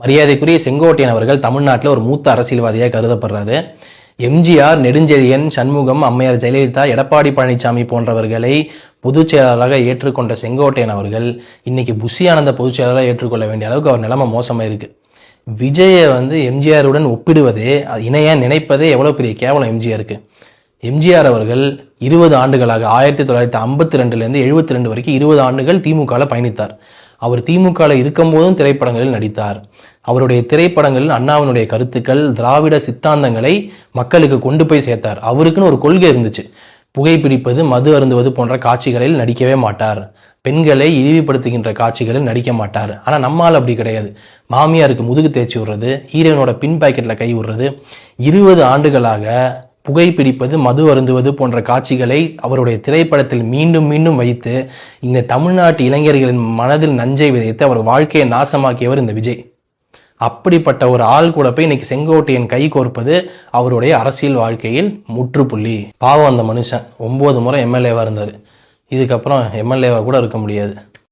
மரியாதைக்குரிய செங்கோட்டையன் அவர்கள் தமிழ்நாட்டில் ஒரு மூத்த அரசியல்வாதியாக கருதப்படுறாரு. எம்ஜிஆர் நெடுஞ்செழியன் சண்முகம் அம்மையார் ஜெயலலிதா எடப்பாடி பழனிசாமி போன்றவர்களை பொதுச் செயலாளராக ஏற்றுக்கொண்ட செங்கோட்டையன் அவர்கள் இன்னைக்கு புஷி ஆனந்த பொதுச் செயலாளராக ஏற்றுக்கொள்ள வேண்டிய அளவுக்கு அவர் நிலைமை மோசமாக இருக்கு. விஜயை வந்து எம்ஜிஆருடன் ஒப்பிடுவதே இணைய நினைப்பதே எவ்வளோ பெரிய கேவலம் எம்ஜிஆருக்கு. எம்ஜிஆர் அவர்கள் இருபது ஆண்டுகளாக ஆயிரத்தி தொள்ளாயிரத்தி ஐம்பத்தி ரெண்டுலேருந்து எழுபத்தி ரெண்டு வரைக்கும் இருபது ஆண்டுகள் திமுகவில் பயணித்தார். அவர் திமுகவில் இருக்கும்போதும் திரைப்படங்களில் நடித்தார். அவருடைய திரைப்படங்களில் அண்ணாவினுடைய கருத்துக்கள் திராவிட சித்தாந்தங்களை மக்களுக்கு கொண்டு போய் சேர்த்தார். அவருக்குன்னு ஒரு கொள்கை இருந்துச்சு. புகைப்பிடிப்பது மது அருந்துவது போன்ற காட்சிகளில் நடிக்கவே மாட்டார். பெண்களை இழிவுபடுத்துகின்ற காட்சிகளில் நடிக்க மாட்டார். ஆனால் நம்மால் அப்படி கிடையாது. மாமியாருக்கு முதுகு தேய்ச்சி விடுறது ஹீரோயினோட பின் பாக்கெட்டில் கை விடுறது இருபது ஆண்டுகளாக புகைப்பிடிப்பது மது அருந்துவது போன்ற காட்சிகளை அவருடைய திரைப்படத்தில் மீண்டும் மீண்டும் வைத்து இந்த தமிழ்நாட்டு இளைஞர்களின் மனதில் நஞ்சை விதைத்து அவர் வாழ்க்கையை நாசமாக்கியவர் இந்த விஜய். அப்படிப்பட்ட ஒரு ஆள் கூட போய் இன்னைக்கு செங்கோட்டையன் கை கோர்ப்பது அவருடைய அரசியல் வாழ்க்கையில் முற்றுப்புள்ளி. பாவம் அந்த மனுஷன். ஒன்பது முறை எம்எல்ஏவாக இருந்தார். இதுக்கப்புறம் எம்எல்ஏவா கூட இருக்க முடியாது.